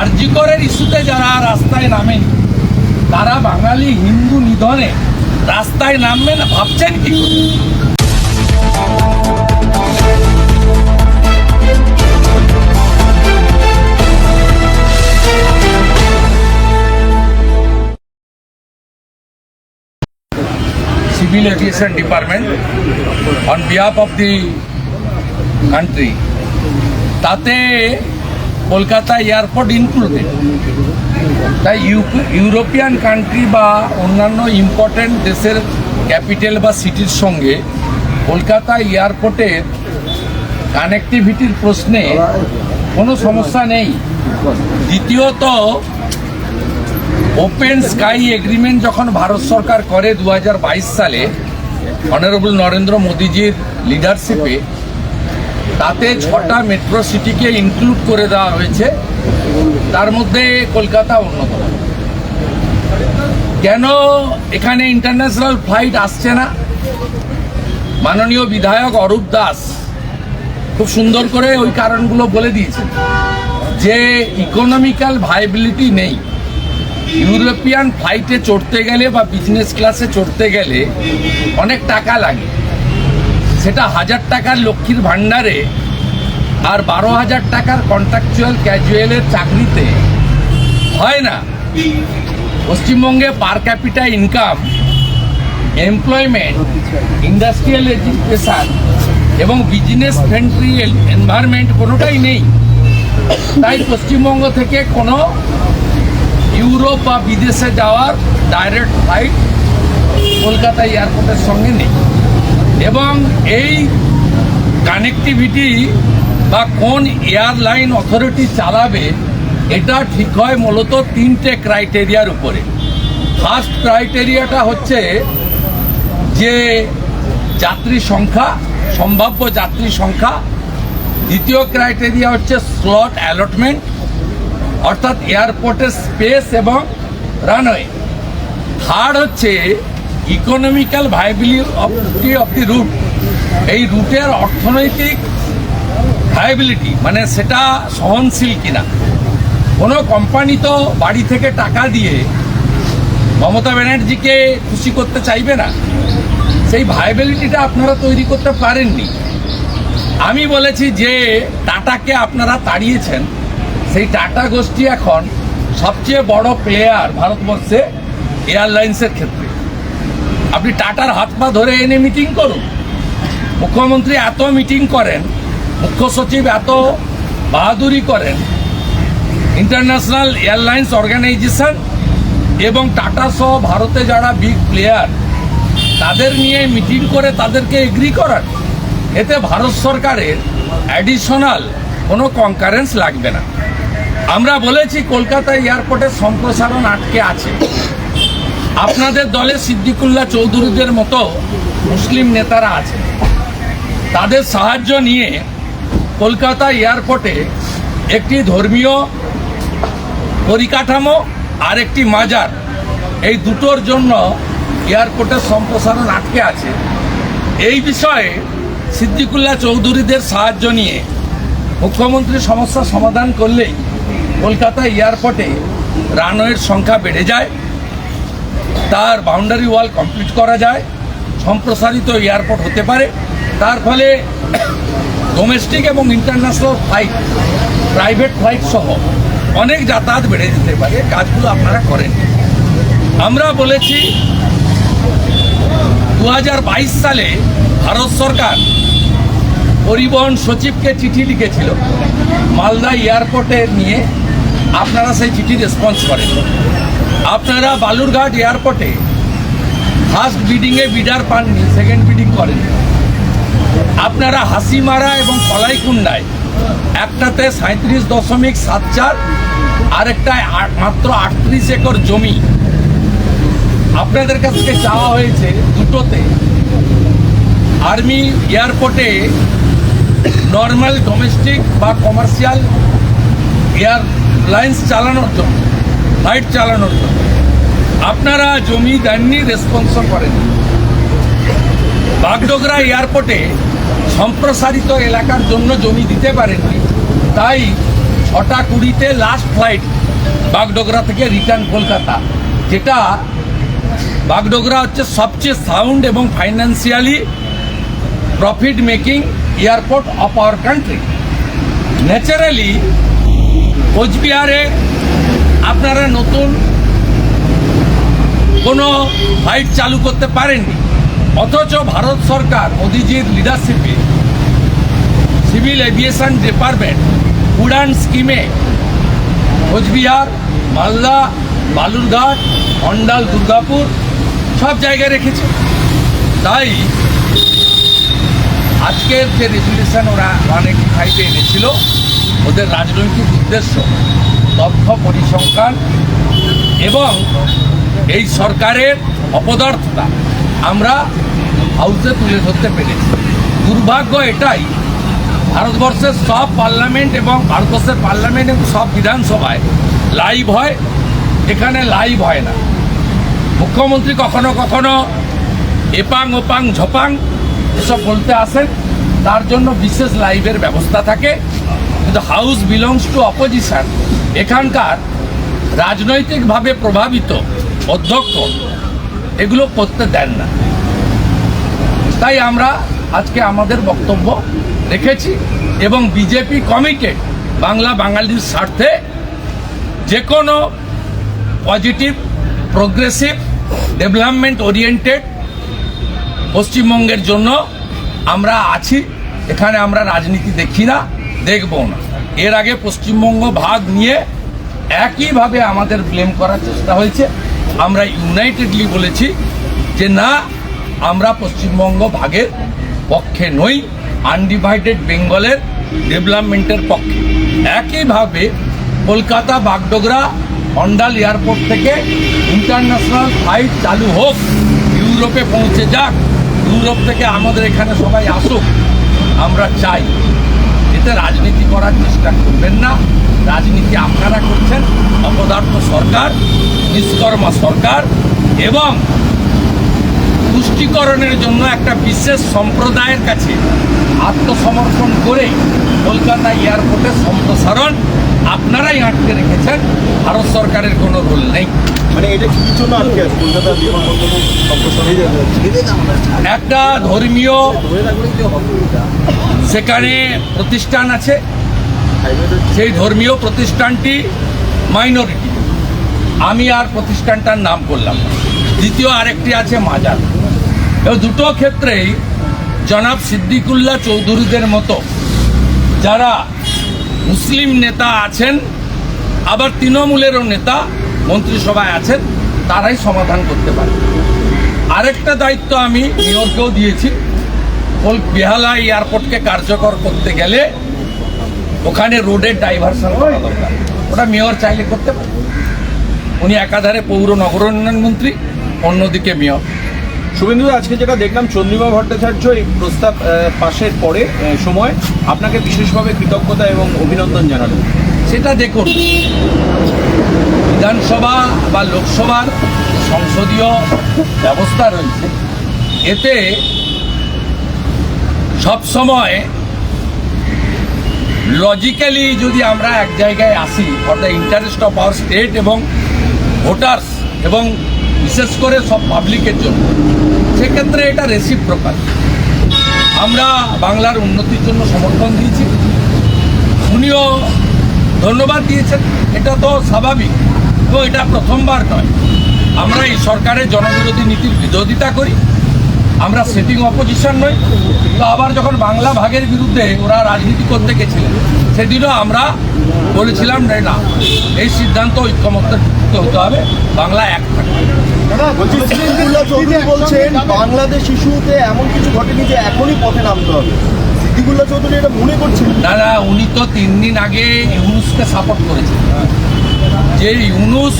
আরজিকরের ইস্যুতে যারা রাস্তায় নামেন, তারা বাঙালি হিন্দু নিধনে রাস্তায় নামবেন ভাবছেন কি civil aviation department, on behalf of the country, তাতে কলকাতা এয়ারপোর্ট ইনক্লুডেড তাই ইউ- ইউরোপিয়ান কান্ট্রি বা অন্যান্য ইম্পর্টেন্ট দেশের ক্যাপিটাল বা সিটির সঙ্গে কলকাতা এয়ারপোর্টের কানেক্টিভিটির প্রশ্নে কোনো সমস্যা নেই। দ্বিতীয়ত ওপেন স্কাই এগ্রিমেন্ট যখন ভারত সরকার করে দু হাজার বাইশ সালে অনারেবল নরেন্দ্র মোদীজির লিডারশিপে তাতে ছটা মেট্রো সিটিকে ইনক্লুড করে দেওয়া হয়েছে। তার মধ্যে কলকাতা অন্যতম। কেন এখানে ইন্টারন্যাশনাল ফ্লাইট আসছে না? মাননীয় বিধায়ক অরূপ দাস খুব সুন্দর করে ওই কারণগুলো বলে দিয়েছেন যে ইকোনমিক্যাল ভাইবিলিটি নেই। ইউরোপিয়ান ফ্লাইটে চড়তে গেলে বা বিজনেস ক্লাসে চড়তে গেলে অনেক টাকা লাগে। সেটা হাজার টাকার লক্ষ্মীর ভাণ্ডারে আর বারো হাজার টাকার কন্ট্রাকচুয়াল ক্যাজুয়ালের চাকরিতে হয় না। পশ্চিমবঙ্গে per capita income employment industrial education এবং বিজনেস ফ্রেন্ডলি এনভায়রনমেন্ট কোনোটাই নেই। তাই পশ্চিমবঙ্গ থেকে কোনো ইউরোপ বা বিদেশে যাওয়ার ডাইরেক্ট ফ্লাইট কলকাতা এয়ারপোর্টের সঙ্গে নেই। এবং এই কানেক্টিভিটি বা কোন এয়ারলাইন অথরিটি চালাবে, এটা ঠিক হয় মূলত তিনটে ক্রাইটেরিয়ার উপরে। ফার্স্ট ক্রাইটেরিয়াটা হচ্ছে যে যাত্রী সংখ্যা, সম্ভাব্য যাত্রী সংখ্যা। দ্বিতীয় ক্রাইটেরিয়া হচ্ছে স্লট অ্যালটমেন্ট অর্থাৎ এয়ারপোর্টের স্পেস এবং রানওয়ে থার্ড হচ্ছে economical viability of the route এই রুটের অর্থনৈতিক ভাইবিলিটি মানে সেটা সহনশীল কিনা। কোনো কোম্পানি তো বাড়ি থেকে টাকা দিয়ে মমতা ব্যানার্জিকে খুশি করতে চাইবে না। সেই ভাইবিলিটিটা আপনারা তৈরি করতে পারেননি। আমি বলেছি যে টাটাকে আপনারা তাড়িয়েছেন, সেই টাটা গোষ্ঠী এখন সবচেয়ে বড় প্লেয়ার ভারতবর্ষে এয়ারলাইন্সের ক্ষেত্রে। আপনি টাটার হাত পা ধরে এনে মিটিং করুন। মুখ্যমন্ত্রী এত মিটিং করেন, মুখ্য সচিব এত বাহাদুরি করেন ইন্টারন্যাশনাল এয়ারলাইন্স অর্গানাইজেশন এবং টাটা সহ ভারতে যারা বিগ প্লেয়ার তাদের নিয়ে মিটিং করে তাদেরকে এগ্রি করান। এতে ভারত সরকারের অ্যাডিশনাল কোনো কনকারেন্স লাগবে না। আমরা বলেছি, কলকাতা এয়ারপোর্টের সম্প্রসারণ আটকে আছে। আপনাদের দলে সিদ্দিকুল্লাহ চৌধুরীদের মতো মুসলিম নেতারা আছে। তাদের সাহায্য নিয়ে কলকাতা এয়ারপোর্টে একটি ধর্মীয় পরিকাঠামো আর একটি মাজার এই দুটোর জন্য এয়ারপোর্টের সম্প্রসারণ আটকে আছে। এই বিষয়ে সিদ্দিকুল্লাহ চৌধুরীদের সাহায্য নিয়ে মুখ্যমন্ত্রী সমস্যা সমাধান করলেই কলকাতা এয়ারপোর্টে রানওয়ের সংখ্যা বেড়ে যায়। তার বাউন্ডারি ওয়াল কমপ্লিট করা যায়, সম্প্রসারিত এয়ারপোর্ট হতে পারে। তার ফলে ডোমেস্টিক এবং ইন্টারন্যাশনাল ফ্লাইট প্রাইভেট ফ্লাইট সহ অনেক যাতায়াত বেড়ে যেতে পারে। কাজগুলো আপনারা করেন। আমরা বলেছি দু হাজার বাইশ সালে ভারত সরকার পরিবহন সচিবকে চিঠি লিখেছিল, মালদা এয়ারপোর্টে নিয়ে। আপনারা সেই চিঠি রেসপন্স করেন। আপনারা বালুরঘাট এয়ারপোর্টে ফার্স্ট বিডিংয়ে বিডার পাননি সেকেন্ড বিডিং করেন। আপনারা হাসিমারা এবং কলাইকুণ্ডায় একটাতে সাঁত্রিশ দশমিক সাত চার, আরেকটায় মাত্র আটত্রিশ একর জমি। আপনাদের কাছ থেকে চাওয়া হয়েছে দুটোতে। আর্মি এয়ারপোর্টে নর্মাল ডোমেস্টিক বা কমার্শিয়াল এয়ারলাইন্স চালানোর জন্য। ফ্লাইট চালানোর জন্য। আপনারা জমি দেননি রেসপন্সও করেন। বাগডোগরা এয়ারপোর্টে সম্প্রসারিত এলাকার জন্য জমি দিতে পারেননি, তাই ছটা কুড়িতে লাস্ট ফ্লাইট বাগডোগরা থেকে রিটার্ন কলকাতা, যেটা বাগডোগরা হচ্ছে সবচেয়ে সাউন্ড এবং financially profit making airport of our country naturally কোচবিহারে আপনারা নতুন কোনো ফ্লাইট চালু করতে পারেননি। অথচ ভারত সরকার মোদিজির লিডারশিপে সিভিল এভিয়েশন ডিপার্টমেন্ট উড়ান স্কিমে কোচবিহার, মালদা, বালুরঘাট, অন্ডাল, দুর্গাপুর সব জায়গায় রেখেছে। তাই আজকের যে রেজুলেশন ওরা অনেক ফাইভে এনেছিল, ওদের রাজনৈতিক উদ্দেশ্য তথ্য পরিসংখ্যান এবং এই সরকারের অপদার্থতা আমরা হাউসে তুলে ধরতে পেরেছি। দুর্ভাগ্য এটাই, ভারতবর্ষের সব পার্লামেন্ট এবং ভারতবর্ষের পার্লামেন্ট এবং সব বিধানসভায় লাইভ হয়, এখানে লাইভ হয় না। মুখ্যমন্ত্রী কখনো কখনো এপাং ওপাং ঝপাং এসব বলতে আসেন, তার জন্য বিশেষ লাইভের ব্যবস্থা থাকে। কিন্তু হাউস বিলংস টু অপোজিশন এখানকার রাজনৈতিকভাবে প্রভাবিত অধ্যক্ষ এগুলো করতে দেন না। তাই আমরা আজকে আমাদের বক্তব্য রেখেছি এবং বিজেপি কমিটেড বাংলা বাঙালির স্বার্থে যে কোনো পজিটিভ প্রোগ্রেসিভ ডেভেলপমেন্ট ওরিয়েন্টেড পশ্চিমবঙ্গের জন্য আমরা আছি। এখানে আমরা রাজনীতি দেখি না, দেখব না। এর আগে পশ্চিমবঙ্গ ভাগ নিয়ে একইভাবে আমাদের ব্লেম করার চেষ্টা হয়েছে। আমরা ইউনাইটেডলি বলেছি যে না, আমরা পশ্চিমবঙ্গ ভাগের পক্ষে নই আনডিভাইডেড বেঙ্গলের ডেভেলপমেন্টের পক্ষে। একইভাবে কলকাতা, বাগডোগরা অন্ডাল এয়ারপোর্ট থেকে ইন্টারন্যাশনাল ফ্লাইট চালু হোক, ইউরোপে পৌঁছে যাক, ইউরোপ থেকে আমাদের এখানে সবাই আসুক, আমরা চাই। এতে রাজনীতি করার চেষ্টা করবেন না। রাজনীতি আপনারা করছেন, অপদার্থ সরকার, নিষ্কর্মা সরকার এবং পুষ্টিকরণের জন্য একটা বিশেষ সম্প্রদায়ের কাছে আত্মসমর্পণ করে কলকাতা এয়ারপোর্টের সম্প্রসারণ আপনারাই আটকে রেখেছেন ভারত সরকারের কোনো রোল নেই। মানে এটা কি জন্য আটকে আছে? কলকাতা বিমানবন্দর একটা ধর্মীয় সেখানে প্রতিষ্ঠান আছে সেই ধর্মীয় প্রতিষ্ঠানটি মাইনরিটি। আমি আর প্রতিষ্ঠানটার নাম করলাম দ্বিতীয় আরেকটি আছে মাজার। এবং দুটো ক্ষেত্রেই জনাব সিদ্দিকুল্লাহ চৌধুরীদের মতো যারা মুসলিম নেতা আছেন, আবার তৃণমূলেরও নেতা মন্ত্রিসভায় আছেন, তারাই সমাধান করতে পারে। আরেকটা দায়িত্ব আমি নিয়োগকেও দিয়েছি। বেহালা এয়ারপোর্টকে কার্যকর করতে গেলে ওখানে রোডের ডাইভারশন করা দরকার। ওটা মেয়র চাইলে করতে পারে। উনি একাধারে পৌর নগর উন্নয়ন মন্ত্রী, অন্যদিকে মেয়র। শুভেন্দু, আজকে যেটা দেখলাম, চন্দ্রিমা ভট্টাচার্য এই প্রস্তাব পাশের পরে সময়। আপনাকে বিশেষভাবে কৃতজ্ঞতা এবং অভিনন্দন জানালো সেটা দেখুন, বিধানসভা বা লোকসভার সংসদীয় ব্যবস্থা রয়েছে। এতে সব সময় লজিক্যালি যদি আমরা এক জায়গায় আসি for the interest of our state এবং ভোটার্স এবং বিশেষ করে সব পাবলিকের জন্য। সেক্ষেত্রে এটা রেসিপ্রোকাল আমরা বাংলার উন্নতির জন্য সমর্থন দিয়েছি। উনিও ধন্যবাদ দিয়েছেন। এটা তো স্বাভাবিক। এবং এটা প্রথমবার নয়। আমরা এই সরকারের জনবিরোধী নীতির বিরোধিতা করি। আমরা সেটিং অপোজিশন নই। তো আবার যখন বাংলা ভাগের বিরুদ্ধে ওরা রাজনীতি করতে গেছিলেন, সেদিনও আমরা বলেছিলাম না, এই সিদ্ধান্ত ঐক্যমত্যের হতে হবে। বাংলা এক থাকবে। বলছি সিদ্দিকুল্লাহ চৌধুরী বলছেন বাংলাদেশ ইস্যুতে এমন কিছু ঘটেনি যে এখনই পথে নামতে হবে। সিদ্দিকুল্লাহ চৌধুরী এটা মনে করছেন? না না উনি তো তিন দিন আগে ইউনুসকে সাপোর্ট করেছেন। যে ইউনুস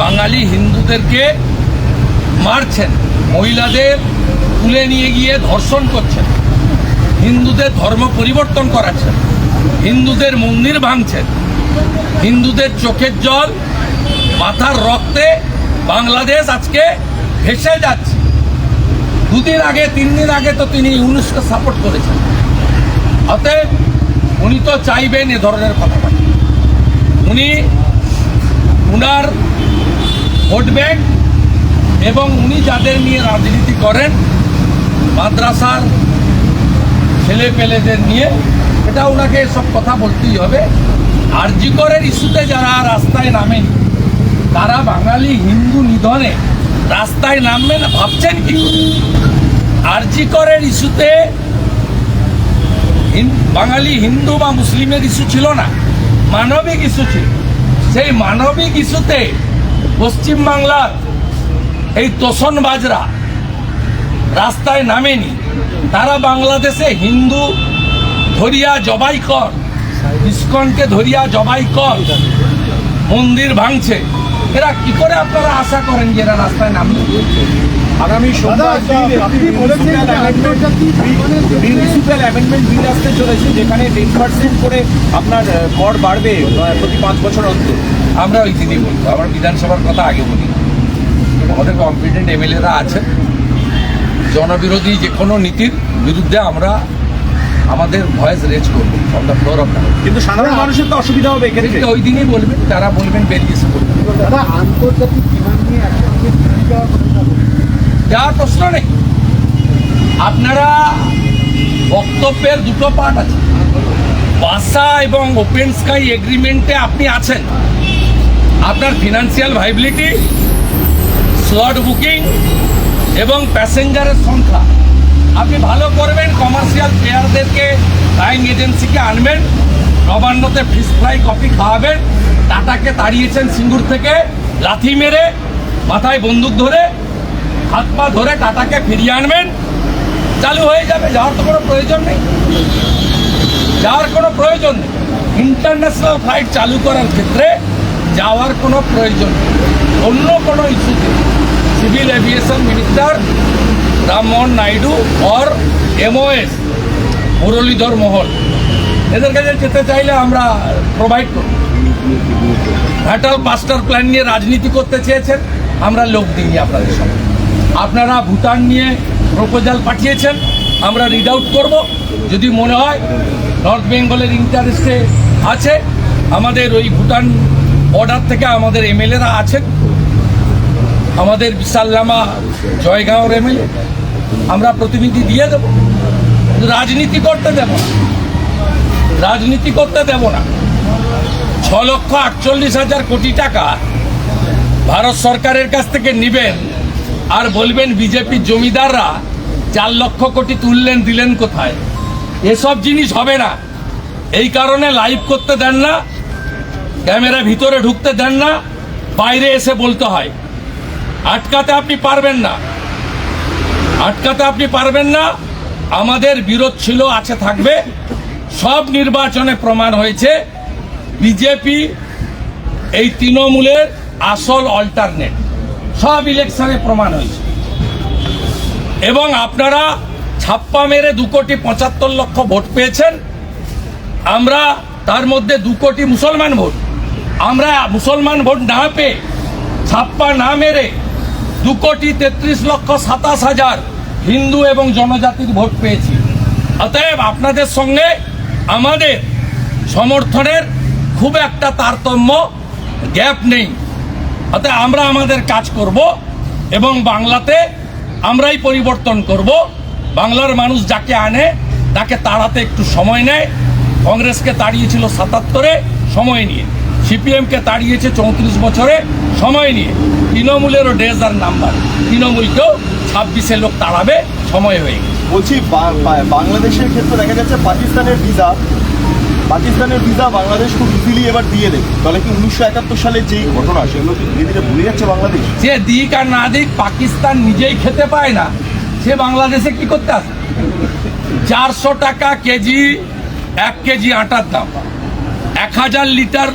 বাঙালি হিন্দুদেরকে মারছেন মহিলাদের তুলে নিয়ে গিয়ে ধর্ষণ করছেন হিন্দুদের ধর্ম পরিবর্তন করাচ্ছেন হিন্দুদের মন্দির ভাঙছেন হিন্দুদের চোখের জল মাথার রক্তে বাংলাদেশ আজকে ভেসে যাচ্ছে। দুদিন আগে, তিন দিন আগে তো তিনি ইউনুসকে সাপোর্ট করেছেন। অতএব উনি তো চাইবেন এ ধরনের কথা উনি উনার ভোট ব্যাংক এবং উনি যাদের নিয়ে রাজনীতি করেন, মাদ্রাসার ছেলে পেলেদের নিয়ে, এটা ওনাকে সব কথা বলতেই হবে। আরজিকরের ইস্যুতে যারা রাস্তায় নামেনি তারা বাঙালি হিন্দু নিধনে রাস্তায় নামবেন ভাবছেন কি করে? আরজিকরের ইস্যুতে বাঙালি হিন্দু বা মুসলিমের ইস্যু ছিল না, মানবিক ইস্যু ছিল। সেই মানবিক ইস্যুতে পশ্চিমবাংলার এই তোষণ বাজরা রাস্তায় নামেনি। তারা বাংলাদেশে হিন্দু ধরিয়া জবাই কর, ইস্কনকে ধরিয়া জবাই কর, মন্দির ভাঙছে। এরা কি করে আপনারা আশা করেন যে এরা রাস্তায় নামবে? আগামী সোমবার মিউনিসিপ্যাল অ্যামেন্ডমেন্ট বিল আসতে চলেছে যেখানে টেন পার্সেন্ট করে আপনার কর বাড়বে প্রতি পাঁচ বছর অন্তর। আমরা ওই দিনই বলব আমার বিধানসভার কথা আগে বলি। আমাদের কম্পিটেন্ট এমএলএরা আছেন। জনবিরোধী যে কোনো নীতির বিরুদ্ধে আমরা আমাদের ভয়েস রেজ করব অন দ্য ফ্লোর অফ কিন্তু সাধারণ মানুষের তো অসুবিধা হবে এক্ষেত্রে। ওই দিনই বলবেন তারা বলবেন বেরিয়ে এসে বলবেন দাদা আন্তর্জাতিক বিমান আপনারা বক্তব্যের দুটো পার্ট আছে। বাসা এবং ওপেন স্কাই এগ্রিমেন্টে আপনি আছেন। আপনার ফিনান্সিয়াল ভাইবিলিটি স্লট বুকিং এবং প্যাসেঞ্জারের সংখ্যা। আপনি ভালো করবেন কমার্শিয়াল প্লেয়ারদেরকে ফ্লাইং এজেন্সিকে আনবেন। নবান্নতে ফিশ ফ্রাই কফি খাওয়াবেন। টাটাকে তাড়িয়েছেন সিঙ্গুর থেকে, লাথি মেরে, মাথায় বন্দুক ধরে, হাত পা ধরে টাটাকে ফিরিয়ে আনবেন। চালু হয়ে যাবে, যাওয়ার তো কোনো প্রয়োজন নেই। যাওয়ার কোনো প্রয়োজন নেই। ইন্টারন্যাশনাল ফ্লাইট চালু করার ক্ষেত্রে যাওয়ার কোনো প্রয়োজন নেই। অন্য কোনো ইস্যুতে civil aviation minister Rammohan Naidu or MOS Muralidhar Mohol এদের কাছে যেতে চাইলে আমরা প্রোভাইড করব। ঘাটাল মাস্টার প্ল্যান নিয়ে রাজনীতি করতে চেয়েছেন, আমরা লোক দিইনি আপনাদের সঙ্গে। আপনারা ভুটান নিয়ে প্রপোজাল পাঠিয়েছেন, আমরা রিড আউট করব। যদি মনে হয় নর্থ বেঙ্গলের ইন্টারেস্টে আছে, আমাদের ওই ভুটান বর্ডার থেকে আমাদের এমএলএরা আছেন। আমাদের বিশাল্লামা জয়গাঁওর এমএলএ আমরা প্রতিনিধি দিয়ে দেব। রাজনীতি করতে দেব রাজনীতি করতে দেব না। ছ লক্ষ আটচল্লিশ হাজার কোটি টাকা ভারত সরকারের কাছ থেকে নেবেন আর বলবেন বিজেপির জমিদাররা চার লক্ষ কোটি তুললেন, দিলেন কোথায়? এসব জিনিস হবে না। এই কারণে লাইভ করতে দেন না, ক্যামেরা ভিতরে ঢুকতে দেন না, বাইরে এসে বলতে হয়। আটকাতে আপনি পারবেন না। আটকাতে আপনি পারবেন না। আমাদের বিরোধ ছিল, আছে, থাকবে। সব নির্বাচনে প্রমাণ হয়েছে, বিজেপি এই তৃণমূলের আসল অল্টারনেট সব ইলেকশনে প্রমাণ হয়েছে। এবং আপনারা ছাপ্পা মেরে দু কোটি পঁচাত্তর লক্ষ ভোট পেয়েছেন। আমরা তার মধ্যে দু কোটি মুসলমান ভোট। আমরা মুসলমান ভোট না পেয়ে ছাপ্পা না মেরে দু কোটি তেত্রিশ লক্ষ সাতাশ হাজার হিন্দু এবং জনজাতির ভোট পেয়েছি। অতএব আপনাদের সঙ্গে আমাদের সমর্থনের খুব একটা তারতম্য গ্যাপ নেই। অতএব আমরা আমাদের কাজ করব এবং বাংলাতে আমরাই পরিবর্তন করব। বাংলার মানুষ যাকে আনে, তাকে তাড়াতে একটু সময় নেয়। কংগ্রেসকে তাড়িয়েছিল সাতাত্তরে সময় নিয়ে। সিপিএমকে তাড়িয়েছে চৌত্রিশ বছরে সময় নিয়ে। তৃণমূলেরও ডেজার নাম্বার। তৃণমূলকেও ছাব্বিশে লোক তাড়াবে, সময় হয়ে গেছে। বলছি বাংলাদেশের ক্ষেত্রে দেখা যাচ্ছে পাকিস্তানের ভিসা পাকিস্তানের ভিসা বাংলাদেশ খুব ইজিলি এবার দিয়ে দেবে। তাহলে কি উনিশশো একাত্তর সালে যেই ঘটনা সেগুলো কি ধীরে ধীরে ভুলে যাচ্ছে বাংলাদেশ? যে দিক আর না দিক পাকিস্তান নিজেই খেতে পায় না, সে বাংলাদেশে কি করতে আসে? চারশো টাকা কেজি, এক কেজি আটার দাম। এক হাজার লিটার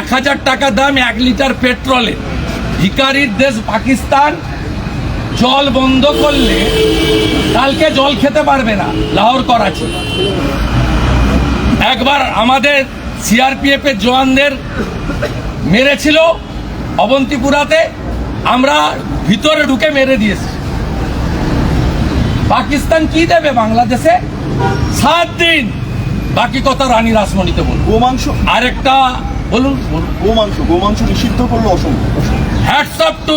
এক হাজার টাকা দাম এক লিটার পেট্রোলে। ভিকারির দেশ পাকিস্তান জল বন্ধ করলে কালকে জল খেতে পারবে না লাহোর করাচি। একবার আমাদের সিআরপিএফ এর জওয়ানদের মেরেছিল অবন্তিপুরাতে আমরা ভিতরে ঢুকে মেরে দিয়েছি। পাকিস্তান কি দেবে বাংলাদেশে? সাত দিন। বাকি কথা রানী রাসমণিতে বলুন। গোমাংস আরেকটা বলুন বলুন। গোমাংস গোমাংস নিষিদ্ধ করল অসম্ভব hats off two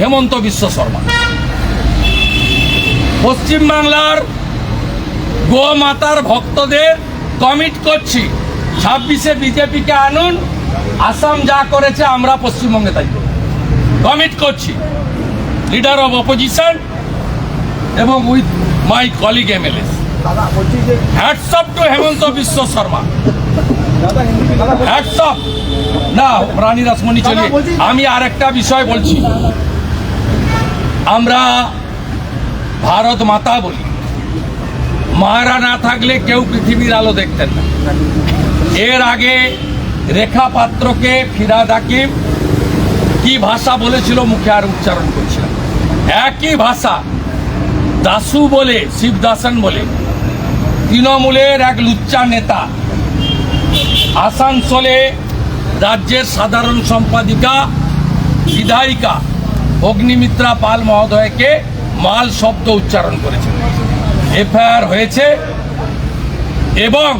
Himanta Biswa Sharma. পশ্চিমবাংলার গোমাতার ভক্তদের কমিট করছি। ছাব্বিশে বিজেপিকে আনুন, আসাম যা করেছে আমরা পশ্চিমবঙ্গে তাই কমিট করছি। লিডার অফ অপোজিশন এবং উইথ মাই কলিগ এমএলএ দাদা বলছি যে hats off two Himanta Biswa Sharma দাদা দাদা হ্যাটস অফ না, রানী রাসমণি চলে। আমি আর একটা বিষয় বলছি। আমরা ভারত মাতা বলি। মারা না থাকলে কেউ পৃথিবীর আলো দেখতেন না। এর আগে রেখা পাত্রকে ফিরাদ হাকিম কি ভাষা বলেছিল মুখে আর উচ্চারণ করছিলাম একই ভাষা দাসু বলে, শিবদাসন বলে। তৃণমূলের এক লুচ্চা নেতা আসানসোলে রাজ্যের সাধারণ সম্পাদিকা, বিধায়িকা অগ্নিমিত্রা পাল মহোদয়কে মাল শব্দ উচ্চারণ করেছেন এফআইআর হয়েছে এবং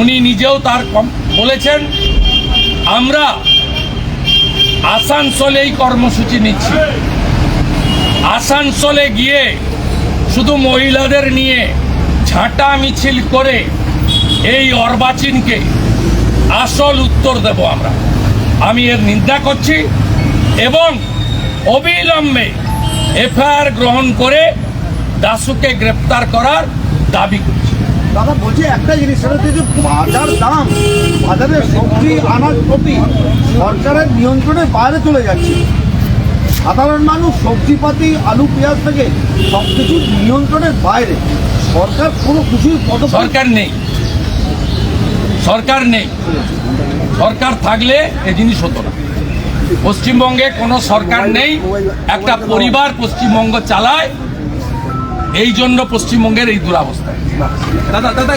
উনি নিজেও তার বলেছেন, আমরা আসানসোলেই কর্মসূচি নিচ্ছি। আসানসোলে গিয়ে শুধু মহিলাদের নিয়ে ঝাঁটা মিছিল করে এই অর্বাচীনকে আসল উত্তর দেব আমরা। আমি এর নিন্দা করছি এবং অবিলম্বে এফআইআর গ্রহণ করে দাসুকে গ্রেপ্তার করার দাবি করছে। দাদা বলছি একটা জিনিস সেটা হচ্ছে যে বাজার দাম বাজারে সবজি আনাজপত্র সরকারের নিয়ন্ত্রণের বাইরে চলে যাচ্ছে। সাধারণ মানুষ সবজিপাতি আলু পেঁয়াজ থেকে সব কিছু নিয়ন্ত্রণের বাইরে। সরকার কোনো কিছুই সরকার নেই। সরকার নেই। সরকার থাকলে এ জিনিস হতো না। পশ্চিমবঙ্গে কোনো সরকার নেই, একটা পরিবার পশ্চিমবঙ্গ চালায়, এই জন্য পশ্চিমবঙ্গের এই দুরাবস্থা। দাদা দাদা